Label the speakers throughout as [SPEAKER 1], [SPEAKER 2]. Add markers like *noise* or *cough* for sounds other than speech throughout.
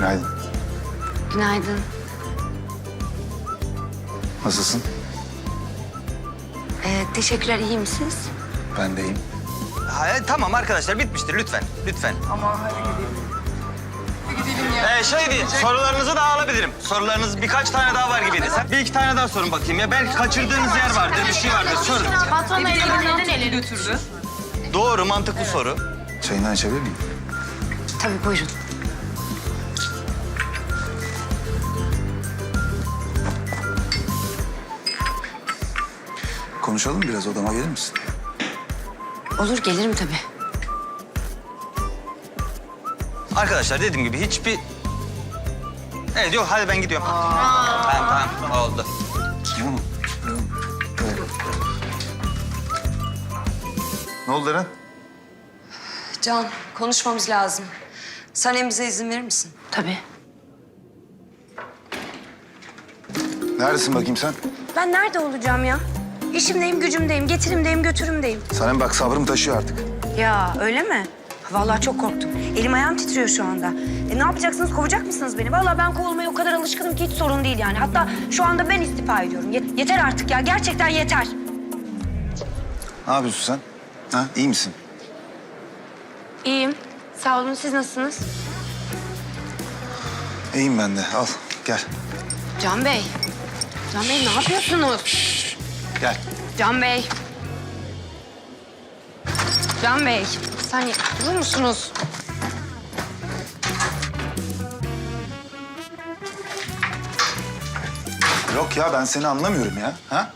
[SPEAKER 1] Günaydın.
[SPEAKER 2] Günaydın.
[SPEAKER 1] Nasılsın?
[SPEAKER 2] Ee, teşekkürler, iyi misiniz?
[SPEAKER 1] Ben de iyiyim.
[SPEAKER 3] Hayır, tamam arkadaşlar bitmiştir lütfen. Lütfen.
[SPEAKER 4] Ama hadi gidelim. Bir gidelim ya.
[SPEAKER 3] Ee, şey değil, sorularınızı da alabilirim. Sorularınız birkaç tane daha var gibiydi. Sen bir iki tane daha sorun bakayım ya. Belki kaçırdığınız yer vardır, bir şey vardır. Sorun.
[SPEAKER 5] Patron elinden neden elini
[SPEAKER 4] götürdü?
[SPEAKER 3] Doğru, mantıklı soru.
[SPEAKER 1] Çayından içebilir miyim?
[SPEAKER 2] Tabii buyurun.
[SPEAKER 1] Konuşalım biraz odama gelir misin?
[SPEAKER 2] Olur, gelirim tabii.
[SPEAKER 3] Arkadaşlar dediğim gibi hiçbir... Evet yok hadi ben gidiyorum. Tamam tamam oldu.
[SPEAKER 1] Tamam? Tamam. Ne oldu Eren?
[SPEAKER 6] Can, konuşmamız lazım. Sen hem bize izin verir misin?
[SPEAKER 2] Tabii.
[SPEAKER 1] Neredesin bakayım sen?
[SPEAKER 2] Ben nerede olacağım ya? İşimdeyim, gücümdeyim, getirimdeyim, götürümdeyim.
[SPEAKER 1] Sana bak sabrım taşıyor artık.
[SPEAKER 2] Ya öyle mi? Vallahi çok korktum. Elim ayağım titriyor şu anda. E ne yapacaksınız? Kovacak mısınız beni? Vallahi ben kovulmaya o kadar alışkınım ki hiç sorun değil yani. Hatta şu anda ben istifa ediyorum. Ye- yeter artık ya. Gerçekten yeter.
[SPEAKER 1] Ne yapıyorsun sen? Ha, iyi misin?
[SPEAKER 2] İyiyim. Sağ olun. Siz nasılsınız?
[SPEAKER 1] İyiyim ben de. Al, gel.
[SPEAKER 2] Can Bey. Can Bey ne yapıyorsunuz?
[SPEAKER 1] Gel.
[SPEAKER 2] Can Bey. Can Bey. Bir saniye durur musunuz?
[SPEAKER 1] Yok ya ben seni anlamıyorum ya. Ha?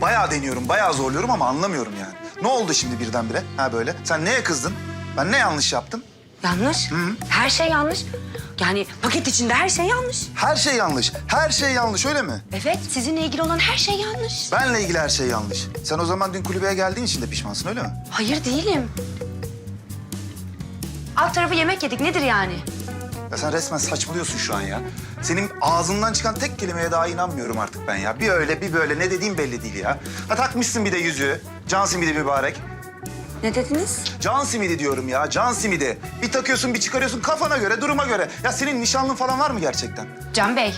[SPEAKER 1] Bayağı deniyorum, bayağı zorluyorum ama anlamıyorum yani. Ne oldu şimdi birdenbire? Ha böyle. Sen neye kızdın? Ben ne yanlış yaptım?
[SPEAKER 2] Yanlış. Her şey yanlış. Yani paket içinde her şey yanlış.
[SPEAKER 1] Her şey yanlış. Her şey yanlış öyle mi?
[SPEAKER 2] Evet, sizinle ilgili olan her şey yanlış.
[SPEAKER 1] Benle ilgili her şey yanlış. Sen o zaman dün kulübeye geldiğin için de pişmansın öyle mi?
[SPEAKER 2] Hayır değilim. Alt tarafı yemek yedik. Nedir yani?
[SPEAKER 1] Ya sen resmen saçmalıyorsun şu an ya. Senin ağzından çıkan tek kelimeye daha inanmıyorum artık ben ya. Bir öyle bir böyle ne dediğin belli değil ya. Ha takmışsın bir de yüzüğü. Can simidi mübarek.
[SPEAKER 2] Ne dediniz?
[SPEAKER 1] Can simidi diyorum ya, can simidi. Bir takıyorsun, bir çıkarıyorsun kafana göre, duruma göre. Ya senin nişanlın falan var mı gerçekten?
[SPEAKER 2] Can Bey.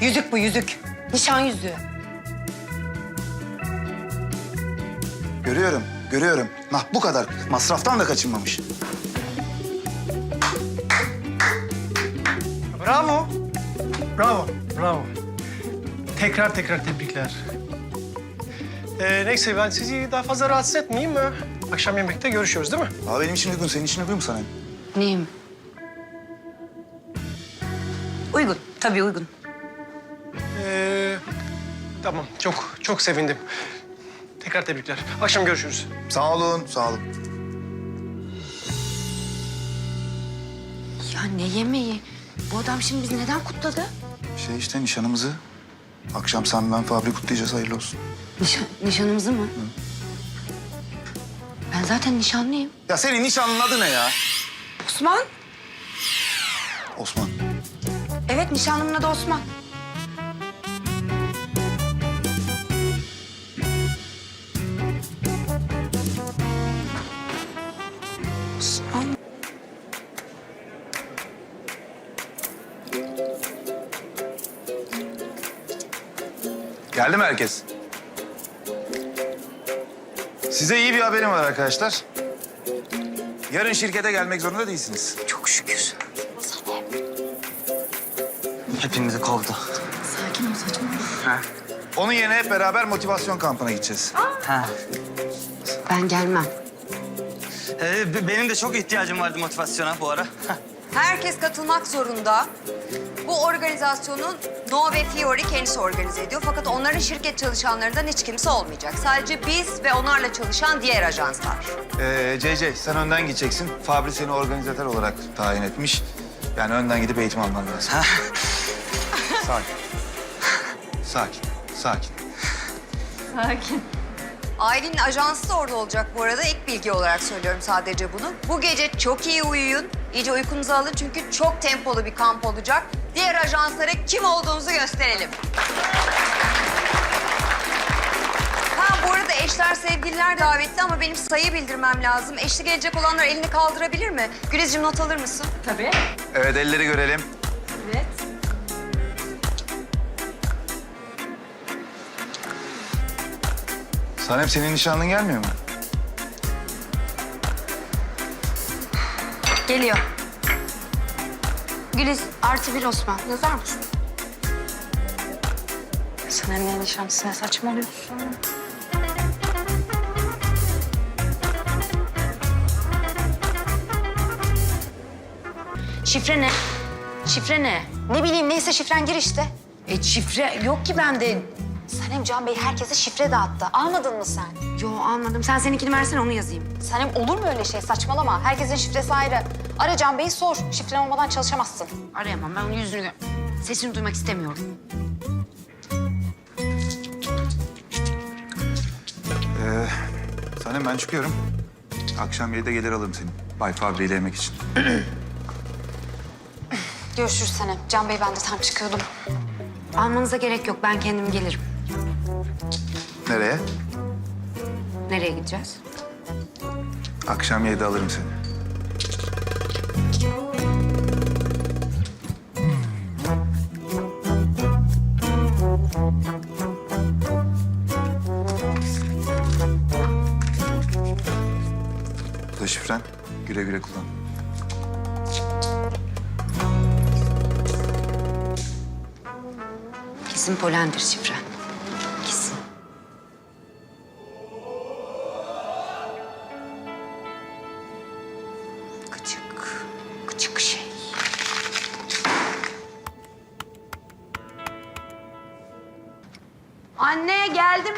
[SPEAKER 2] Yüzük bu yüzük. Nişan yüzüğü.
[SPEAKER 1] Görüyorum, görüyorum. Nah bu kadar. Masraftan da kaçınmamış.
[SPEAKER 7] Bravo. Bravo, bravo. Tekrar tekrar tebrikler. Ee, neyse ben sizi daha fazla rahatsız etmeyeyim mi? Akşam yemekte görüşüyoruz değil mi?
[SPEAKER 1] Aa benim için uygun, senin için uygun mu sana?
[SPEAKER 2] Neyim? Uygun. Tabii uygun.
[SPEAKER 7] Ee, tamam, çok çok sevindim. Tekrar tebrikler. Akşam görüşürüz.
[SPEAKER 1] Sağ olun, sağ olun.
[SPEAKER 2] Ya ne yemeği? Bu adam şimdi bizi neden kutladı?
[SPEAKER 1] Şey işte nişanımızı. Akşam sen ben Fabri kutlayacağız, hayırlı olsun.
[SPEAKER 2] Nişan, nişanımızı mı? Ben zaten nişanlıyım.
[SPEAKER 1] Ya senin nişanlının adı ne ya?
[SPEAKER 2] Osman?
[SPEAKER 1] Osman.
[SPEAKER 2] Evet nişanlımın adı Osman. Osman.
[SPEAKER 1] Geldi mi herkes? Size iyi bir haberim var arkadaşlar. Yarın şirkete gelmek zorunda değilsiniz.
[SPEAKER 2] Çok şükür.
[SPEAKER 3] Hepimizi kovdu.
[SPEAKER 2] Sakin ol saçmalama.
[SPEAKER 1] Onun yerine hep beraber motivasyon kampına gideceğiz.
[SPEAKER 3] Ha.
[SPEAKER 2] Ben gelmem.
[SPEAKER 3] Ee, benim de çok ihtiyacım vardı motivasyona bu ara.
[SPEAKER 6] Herkes katılmak zorunda. Bu organizasyonun No ve Fiori kendisi organize ediyor. Fakat onların şirket çalışanlarından hiç kimse olmayacak. Sadece biz ve onlarla çalışan diğer ajanslar.
[SPEAKER 1] Ee, CC sen önden gideceksin. Fabri seni organizatör olarak tayin etmiş. Yani önden gidip eğitim alman lazım. sakin. Sakin. Sakin.
[SPEAKER 6] Ailenin ajansı da orada olacak bu arada. İlk bilgi olarak söylüyorum sadece bunu. Bu gece çok iyi uyuyun. İyice uykunuzu alın çünkü çok tempolu bir kamp olacak. Diğer ajanslara kim olduğumuzu gösterelim. Ha bu arada eşler, sevgililer davetli ama benim sayı bildirmem lazım. Eşli gelecek olanlar elini kaldırabilir mi? Gülizciğim not alır mısın?
[SPEAKER 4] Tabii.
[SPEAKER 1] Evet elleri görelim.
[SPEAKER 4] Evet.
[SPEAKER 1] Sanem senin nişanlın gelmiyor mu?
[SPEAKER 2] Geliyor. Güliz artı bir Osman. Yazar mısın? Sen emniyet nişanlısına saçmalıyorsun. Şifre ne? Şifre ne?
[SPEAKER 8] Ne bileyim neyse şifren gir işte.
[SPEAKER 2] E şifre yok ki bende.
[SPEAKER 8] Sanem Can Bey herkese şifre dağıttı. Almadın mı sen?
[SPEAKER 2] Yo anladım. Sen seninkini versene onu yazayım.
[SPEAKER 8] Sanem olur mu öyle şey? Saçmalama. Herkesin şifresi ayrı. Ara Can Bey'i sor. Şifren olmadan çalışamazsın.
[SPEAKER 2] Arayamam. Ben onun yüzünü gör. Sesini duymak istemiyorum.
[SPEAKER 1] Ee, Sanem ben çıkıyorum. Akşam 7'de gelir alırım seni. Bay Fabri ile yemek için. *clears throat*
[SPEAKER 8] Görüşürüz Sanem. Can Bey ben de tam çıkıyordum.
[SPEAKER 2] Almanıza gerek yok. Ben kendim gelirim.
[SPEAKER 1] Nereye?
[SPEAKER 2] Nereye gideceğiz?
[SPEAKER 1] Akşam 7'de alırım seni. Bu da şifren. Güle güle kullan.
[SPEAKER 2] Kesin Polendir şifre.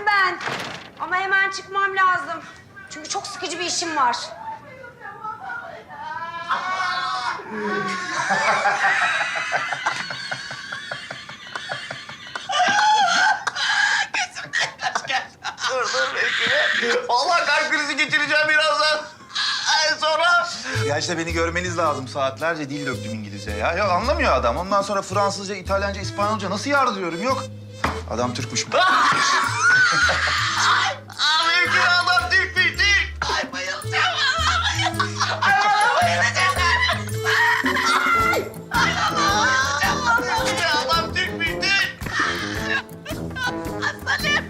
[SPEAKER 2] Geldim ben. Ama hemen çıkmam lazım. Çünkü çok sıkıcı bir işim var.
[SPEAKER 1] Allah kalp krizi geçireceğim birazdan. Ay sonra... Ya işte beni görmeniz lazım. Saatlerce dil döktüm İngilizce ya. Ya anlamıyor adam. Ondan sonra Fransızca, İtalyanca, İspanyolca nasıl yardırıyorum? Yok. Adam Türkmüş. Mümkün *laughs* adam Türkmüş, Türk. Ay bayılacağım. Ay bana bayılacağım. Ay bana bayılacağım. Adam Türkmüş, Türk. Sanem.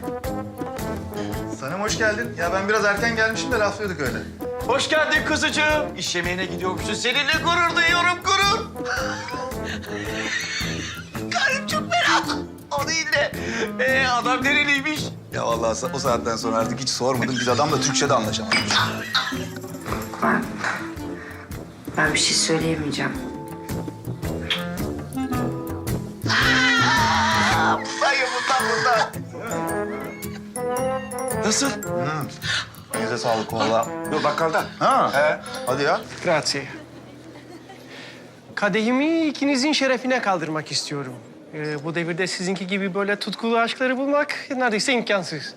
[SPEAKER 1] Sanem hoş geldin. Ya ben biraz erken gelmişim de laflıyorduk öyle.
[SPEAKER 3] Hoş geldin kuzucuğum. İş yemeğine gidiyormuşsun. Seninle gurur duyuyorum gurur. Karım çok merak. O değil de. Ee, adam nereliymiş?
[SPEAKER 1] Ya vallahi o saatten sonra artık hiç sormadım. Biz adamla Türkçe'de anlaşamadık.
[SPEAKER 2] Ben, ben bir şey söyleyemeyeceğim.
[SPEAKER 1] Dayı bundan bundan. Nasıl? Elinize sağlık valla. Yok bakkalda. Ha. He. Hadi ya.
[SPEAKER 7] Grazie. Kadehimi ikinizin şerefine kaldırmak istiyorum. Ee, bu devirde sizinki gibi böyle tutkulu aşkları bulmak neredeyse imkansız.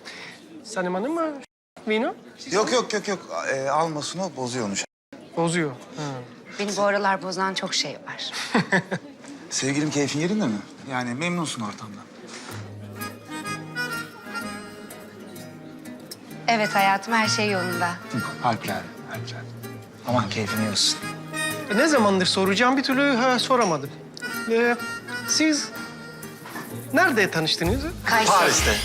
[SPEAKER 7] Sanem Hanım mı? Vino?
[SPEAKER 1] Yok yok yok yok. Ee, almasın o bozuyormuş.
[SPEAKER 7] Bozuyor. Ha.
[SPEAKER 2] Beni bu aralar bozan çok şey var. *laughs*
[SPEAKER 1] Sevgilim keyfin yerinde mi? Yani memnunsun ortamdan.
[SPEAKER 2] Evet hayatım her şey yolunda. *laughs*
[SPEAKER 1] Harpler, harpler. Aman keyfini yiyorsun.
[SPEAKER 7] E, Ne zamandır soracağım bir türlü ha, soramadım. Ee, siz nerede tanıştınız?
[SPEAKER 2] Kayseri.
[SPEAKER 1] Paris'te.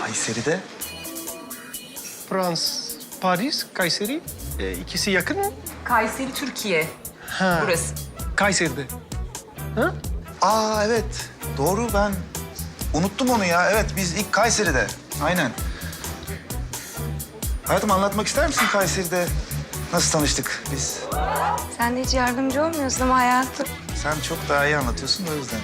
[SPEAKER 1] Kayseri'de.
[SPEAKER 7] Frans, Paris, Kayseri. Ee, ikisi yakın mı?
[SPEAKER 4] Kayseri, Türkiye.
[SPEAKER 7] Ha.
[SPEAKER 4] Burası.
[SPEAKER 7] Kayseri'de. Ha?
[SPEAKER 1] Aa evet. Doğru ben unuttum onu ya. Evet biz ilk Kayseri'de. Aynen. Hayatım anlatmak ister misin Kayseri'de nasıl tanıştık biz?
[SPEAKER 2] Sen de hiç yardımcı olmuyorsun ama hayatım.
[SPEAKER 1] Sen çok daha iyi anlatıyorsun da o yüzden.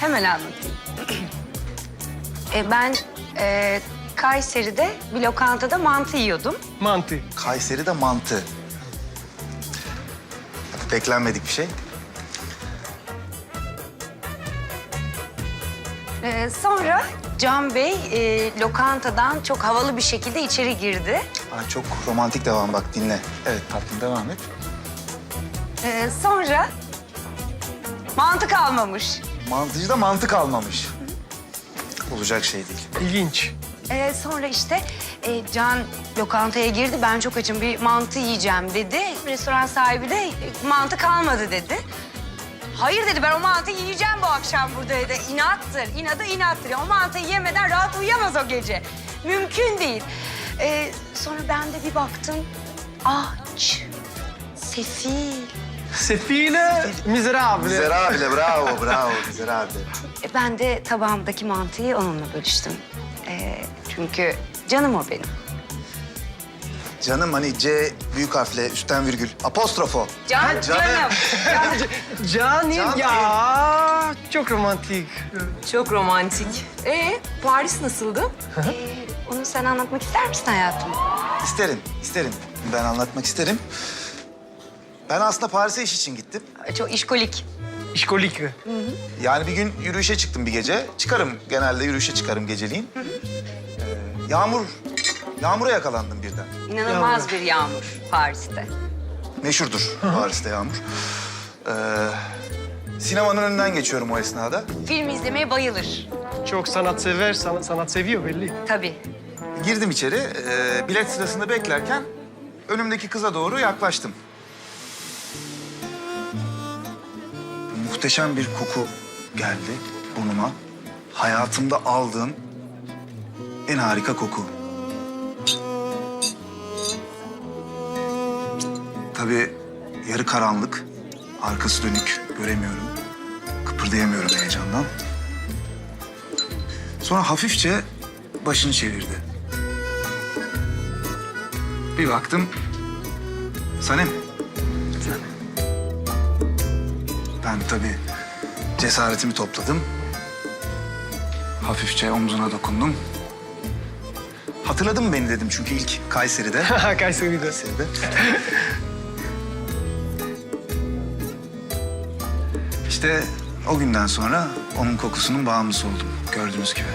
[SPEAKER 2] Hemen anlatayım. *clears throat* e, ben e, Kayseri'de bir lokantada mantı yiyordum.
[SPEAKER 7] Mantı.
[SPEAKER 1] Kayseri'de mantı. Beklenmedik bir şey.
[SPEAKER 2] E, sonra Can Bey e, lokantadan çok havalı bir şekilde içeri girdi.
[SPEAKER 1] Aa, çok romantik devam bak dinle. Evet tatlım devam et.
[SPEAKER 2] E, sonra mantı kalmamış.
[SPEAKER 1] Mantıcı da mantık almamış. olacak şey değil.
[SPEAKER 7] İlginç.
[SPEAKER 2] Ee, sonra işte e, Can lokantaya girdi. Ben çok açım bir mantı yiyeceğim dedi. Restoran sahibi de e, mantı kalmadı dedi. Hayır dedi ben o mantıyı yiyeceğim bu akşam burada dedi. İnattır, inadı inattır. O mantıyı yemeden rahat uyuyamaz o gece. Mümkün değil. Ee, sonra ben de bir baktım. Aç, sefil.
[SPEAKER 7] Sefile, miserable.
[SPEAKER 1] Miserable, bravo, bravo, miserable.
[SPEAKER 2] E, ben de tabağımdaki mantıyı onunla bölüştüm. Ee, çünkü canım o benim.
[SPEAKER 1] Canım hani C büyük harfle, üstten virgül, apostrofo.
[SPEAKER 2] Can,
[SPEAKER 1] canım.
[SPEAKER 2] canım. *laughs*
[SPEAKER 7] Canim
[SPEAKER 1] Can
[SPEAKER 7] ya. Çok romantik.
[SPEAKER 4] Çok romantik. Ee, Paris nasıldı?
[SPEAKER 2] Ee, onu sen anlatmak ister misin hayatım?
[SPEAKER 1] İsterim, isterim. Ben anlatmak isterim. Ben aslında Paris'e iş için gittim.
[SPEAKER 2] Çok işkolik.
[SPEAKER 7] İşkolik.
[SPEAKER 1] Yani bir gün yürüyüşe çıktım bir gece. Çıkarım, genelde yürüyüşe çıkarım geceliğin. Ee, yağmur, yağmura yakalandım birden.
[SPEAKER 2] İnanılmaz bir yağmur Paris'te.
[SPEAKER 1] Meşhurdur Paris'te yağmur. Ee, sinemanın önünden geçiyorum o esnada.
[SPEAKER 2] Film izlemeye bayılır.
[SPEAKER 7] Çok sanatsever, sanat, sanat seviyor belli.
[SPEAKER 2] Tabii.
[SPEAKER 1] Girdim içeri, e, bilet sırasında beklerken önümdeki kıza doğru yaklaştım. Muhteşem bir koku geldi burnuma. Hayatımda aldığım en harika koku. Tabii yarı karanlık, arkası dönük, göremiyorum. Kıpırdayamıyorum heyecandan. Sonra hafifçe başını çevirdi. Bir baktım. Sanem. Ben tabii cesaretimi topladım. Hafifçe omzuna dokundum. Hatırladın mı beni dedim çünkü ilk Kayseri'de. *laughs*
[SPEAKER 7] Kayseri'de.
[SPEAKER 1] Kayseri'de. *laughs* işte o günden sonra onun kokusunun bağımlısı oldum gördüğünüz gibi.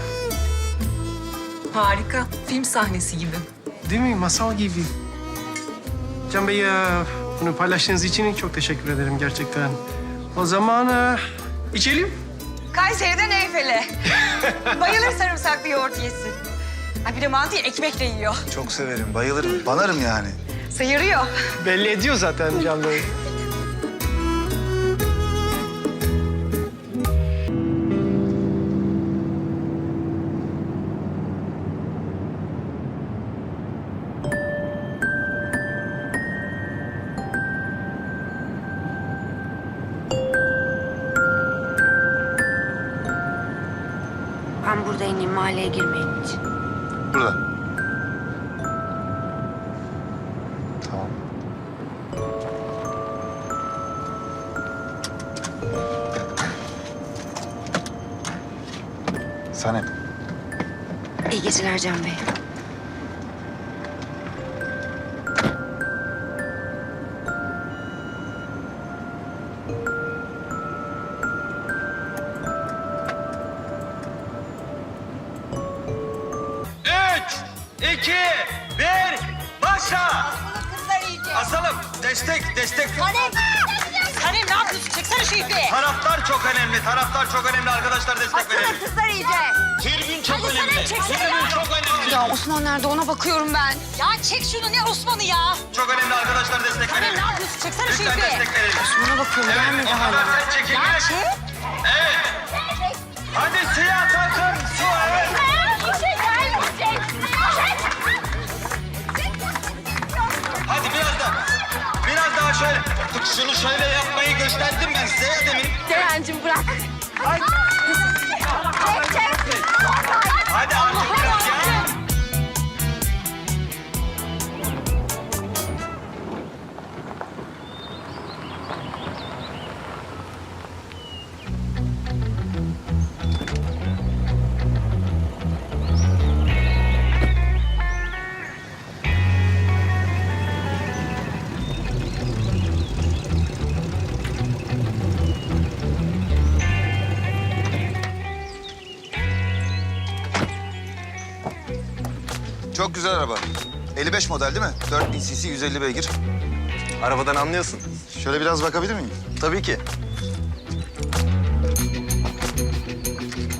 [SPEAKER 4] Harika. Film sahnesi gibi.
[SPEAKER 7] Değil mi? Masal gibi. Can Bey, e, bunu paylaştığınız için çok teşekkür ederim gerçekten. O zaman e, içelim.
[SPEAKER 2] Kayseri'den Eyfel'e. *laughs* Bayılır sarımsaklı yoğurt yesin. Ha bir de mantıyı ekmekle yiyor.
[SPEAKER 1] Çok severim, bayılırım, banarım yani.
[SPEAKER 2] Sıyırıyor.
[SPEAKER 7] Belli ediyor zaten Can Bey.
[SPEAKER 1] Sanem.
[SPEAKER 2] İyi geceler Can Bey.
[SPEAKER 3] Üç, iki, bir, başla! Asalım. Destek, destek.
[SPEAKER 6] Sanem ne yapıyorsun? Çeksene şu ipi.
[SPEAKER 3] Taraftar çok önemli. Taraftar çok önemli arkadaşlar destek verelim.
[SPEAKER 6] Kızlar iyice.
[SPEAKER 3] Çok önemli.
[SPEAKER 6] Çeksene ya.
[SPEAKER 3] çok önemli.
[SPEAKER 2] Ya Osman nerede ona bakıyorum ben.
[SPEAKER 6] Ya çek şunu ne Osman'ı ya?
[SPEAKER 3] Çok önemli arkadaşlar destek verelim.
[SPEAKER 6] ne yapıyorsun? Çeksene şu
[SPEAKER 3] Lütfen
[SPEAKER 6] ipi.
[SPEAKER 3] destek verelim.
[SPEAKER 2] Osman'a bakıyorum
[SPEAKER 3] Evet,
[SPEAKER 2] gelmedi hala.
[SPEAKER 3] sen çekil.
[SPEAKER 6] Ya çek.
[SPEAKER 3] Evet. Hadi siyah takım. Su evet. Hadi biraz daha. Biraz daha şöyle. Şunu şöyle yapmayı gösterdim ben size ya demin.
[SPEAKER 8] Ceren'cim bırak.
[SPEAKER 3] Hadi artık biraz
[SPEAKER 1] Çok güzel araba. 55 model değil mi? 4000 cc 150 beygir.
[SPEAKER 3] Arabadan anlıyorsun.
[SPEAKER 1] Şöyle biraz bakabilir miyim?
[SPEAKER 3] Tabii ki.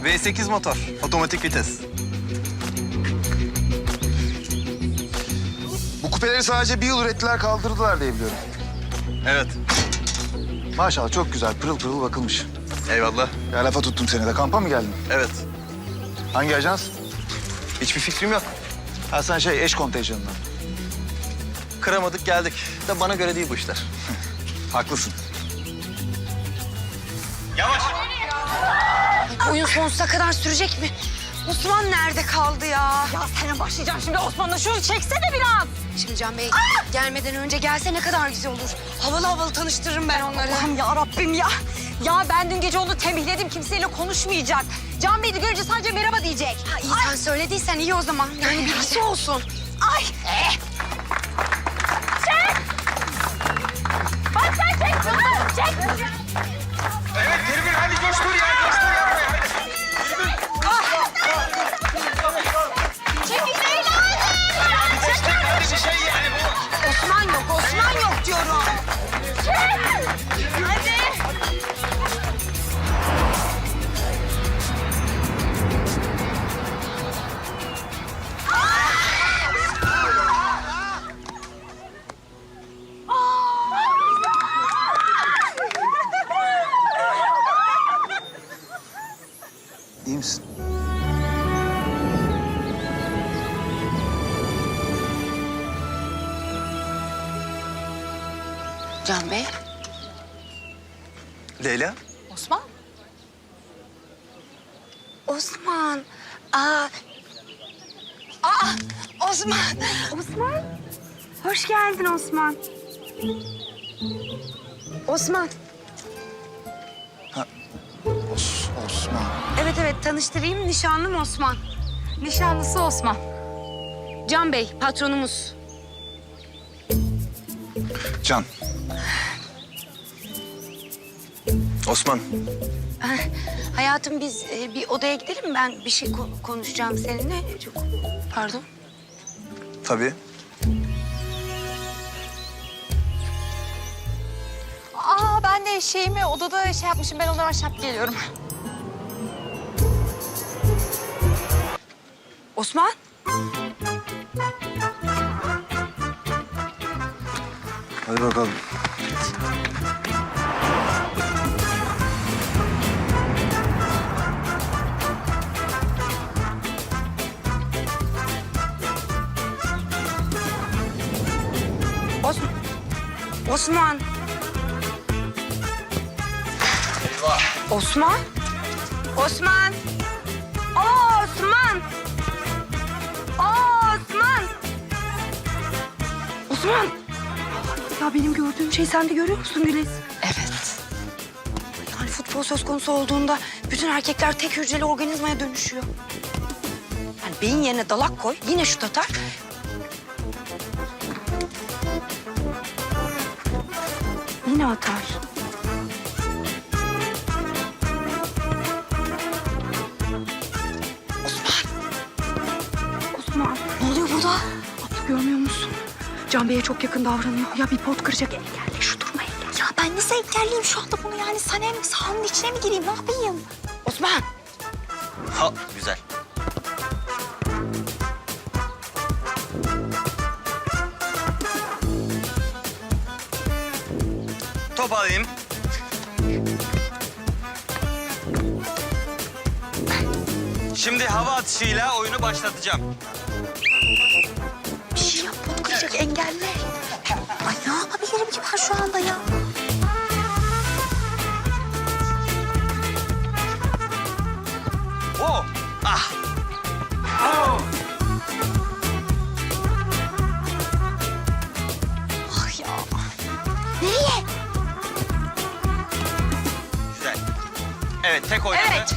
[SPEAKER 3] Ve V8 motor, otomatik vites.
[SPEAKER 1] Bu kupeleri sadece bir yıl ürettiler kaldırdılar diye biliyorum.
[SPEAKER 3] Evet.
[SPEAKER 1] Maşallah çok güzel pırıl pırıl bakılmış.
[SPEAKER 3] Eyvallah.
[SPEAKER 1] Ya lafa tuttum seni de kampa mı geldin?
[SPEAKER 3] Evet.
[SPEAKER 1] Hangi ajans?
[SPEAKER 3] Hiçbir fikrim yok.
[SPEAKER 1] Ha sen şey eş kontenjanından.
[SPEAKER 3] Kıramadık geldik. De bana göre değil bu işler. *laughs*
[SPEAKER 1] Haklısın.
[SPEAKER 3] Yavaş.
[SPEAKER 2] Oyun sonsuza kadar sürecek mi? Osman nerede kaldı ya?
[SPEAKER 8] Ya sana başlayacağım şimdi Osman'la şunu çeksene biraz.
[SPEAKER 2] Şimdi Can Bey gelmeden önce gelse ne kadar güzel olur. Havalı havalı tanıştırırım ben onları.
[SPEAKER 8] Allah'ım ya Rabbim ya. Ya ben dün gece onu tembihledim kimseyle konuşmayacak. Can Bey'i görünce sadece merhaba diyecek.
[SPEAKER 2] Ha, iyi sen söylediysen iyi o zaman. Yani birisi olsun. Osman.
[SPEAKER 1] Os, Osman.
[SPEAKER 2] Evet evet tanıştırayım nişanlım Osman. Nişanlısı Osman. Can Bey patronumuz.
[SPEAKER 1] Can.
[SPEAKER 3] Osman.
[SPEAKER 2] Hayatım biz e, bir odaya gidelim? Ben bir şey ko- konuşacağım seninle. Çok pardon.
[SPEAKER 3] Tabii.
[SPEAKER 8] Şeyimi odada şey yapmışım. Ben ondan aşağı geliyorum.
[SPEAKER 2] Osman.
[SPEAKER 1] Hadi bakalım.
[SPEAKER 2] Os Osman. Osman? Osman. Osman. Osman. Osman. Ya benim gördüğüm şey sen de görüyor musun Güliz? Evet. Yani futbol söz konusu olduğunda bütün erkekler tek hücreli organizmaya dönüşüyor. Yani beyin yerine dalak koy, yine şut atar. Yine atar. Musun? Can Bey'e çok yakın davranıyor. Ya bir pot kıracak engelle şu durma engelle.
[SPEAKER 8] Ya ben nasıl engelleyeyim şu anda bunu yani? Sanem sahanın içine mi gireyim? Ne yapayım?
[SPEAKER 2] Osman.
[SPEAKER 3] Ha, güzel. Top alayım. Şimdi hava atışıyla oyunu başlatacağım.
[SPEAKER 8] Kıracak engelle. Ay ne yapabilirim ki ben şu anda ya?
[SPEAKER 3] Oh! Ah!
[SPEAKER 8] Ah ya. Nereye?
[SPEAKER 3] Güzel. Evet, tek oynadı.
[SPEAKER 8] Evet.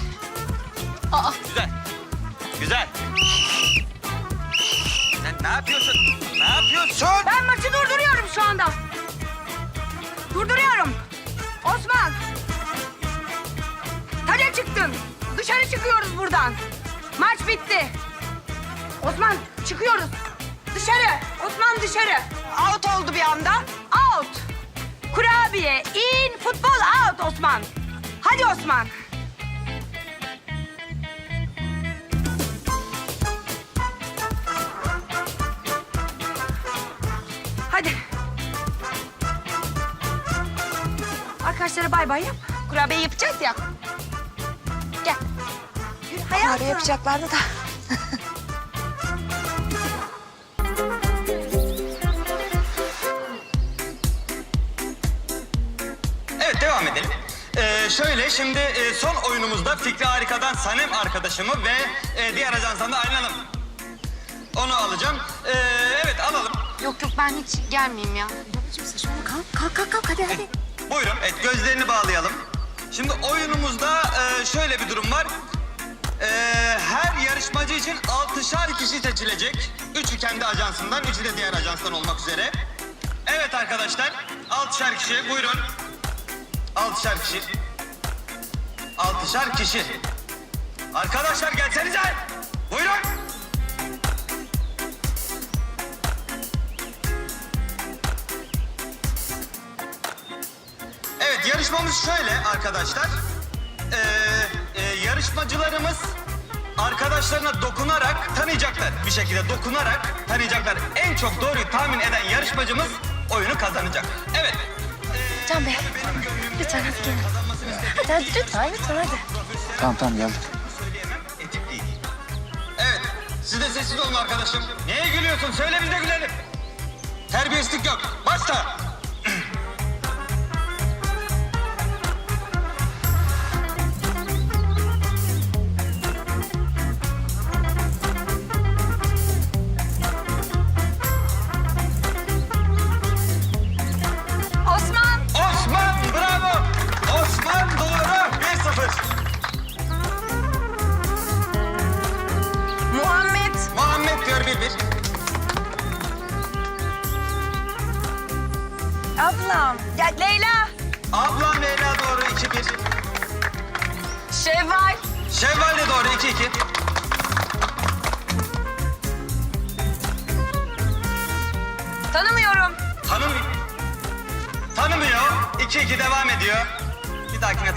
[SPEAKER 8] Aa.
[SPEAKER 3] Güzel. Güzel. Sen ne yapıyorsun? Yapıyorsun?
[SPEAKER 2] Ben maçı durduruyorum şu anda. Durduruyorum. Osman. Taca çıktın. Dışarı çıkıyoruz buradan. Maç bitti. Osman çıkıyoruz. Dışarı. Osman dışarı. Out oldu bir anda. Out. Kurabiye in. Futbol out Osman. Hadi Osman. Arkadaşlara bay bay yap. Kurabiye yapacağız ya. Gel. Yürü hayatım.
[SPEAKER 8] Kurabiye yapacaklardı da. *laughs*
[SPEAKER 3] Evet devam edelim. Ee, şöyle şimdi e, son oyunumuzda Fikri Harika'dan Sanem arkadaşımı ve e, diğer ajanstan da Aylin Hanım. Onu alacağım. Ee, evet alalım.
[SPEAKER 5] Yok yok ben hiç gelmeyeyim ya.
[SPEAKER 8] Kalk kalk kalk kalk hadi hadi.
[SPEAKER 3] Buyurun. Evet gözlerini bağlayalım. Şimdi oyunumuzda e, şöyle bir durum var. E, her yarışmacı için altışar kişi seçilecek. Üçü kendi ajansından, üçü de diğer ajanstan olmak üzere. Evet arkadaşlar, altışar kişi. Buyurun. Altışar kişi. Altışar kişi. Arkadaşlar gelsenize. Buyurun. Yarışmamız şöyle arkadaşlar. Ee, e, yarışmacılarımız arkadaşlarına dokunarak tanıyacaklar. Bir şekilde dokunarak tanıyacaklar. En çok doğruyu tahmin eden yarışmacımız oyunu kazanacak. Evet.
[SPEAKER 8] Can Bey lütfen hadi gelin. Hadi hadi lütfen lütfen hadi.
[SPEAKER 1] Tamam tamam geldim.
[SPEAKER 3] Söyleyemem etik değil. Evet. Siz de sessiz olun arkadaşım. Neye gülüyorsun? Söyle biz de gülelim. Terbiyesizlik yok. Başla.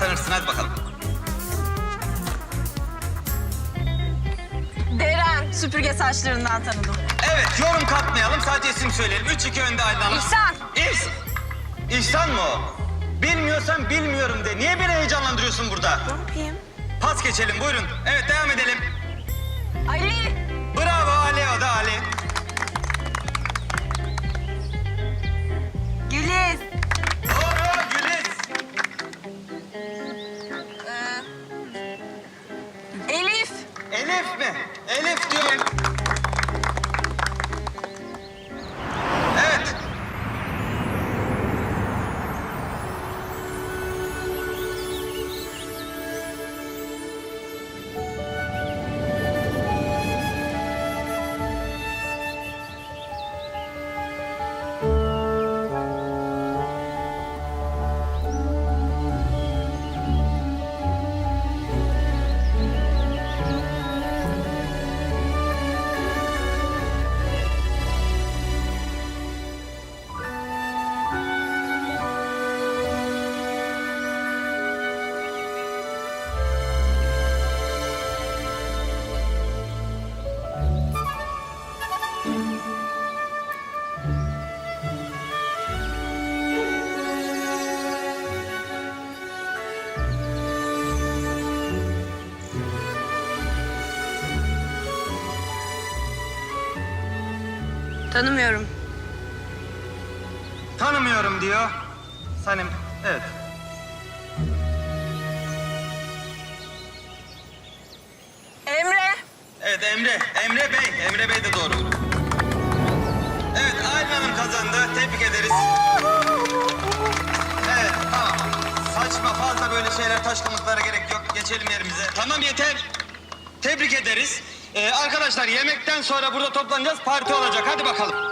[SPEAKER 3] Tanırsın hadi bakalım.
[SPEAKER 2] Deren. Süpürge saçlarından tanıdım.
[SPEAKER 3] Evet yorum katmayalım sadece isim söyleyelim. 3-2 önde Aylin Hanım.
[SPEAKER 2] İhsan.
[SPEAKER 3] İhs İhsan mı o? Bilmiyorsan bilmiyorum de. Niye beni heyecanlandırıyorsun burada?
[SPEAKER 2] Ne yapayım?
[SPEAKER 3] Pas geçelim buyurun. Evet devam edelim.
[SPEAKER 2] Ali. Elif
[SPEAKER 3] mi? Elif diyor.
[SPEAKER 2] Tanımıyorum.
[SPEAKER 3] Tanımıyorum diyor. Sanem. Evet.
[SPEAKER 2] Emre.
[SPEAKER 3] Evet Emre. Emre Bey. Emre Bey de doğru. Evet Aylin Hanım kazandı. Tebrik ederiz. Evet tamam. Saçma fazla böyle şeyler taşkınlıklara gerek yok. Geçelim yerimize. Tamam yeter. Tebrik ederiz. Ee, arkadaşlar yemekten sonra burada toplanacağız. Parti olacak. Hadi bakalım.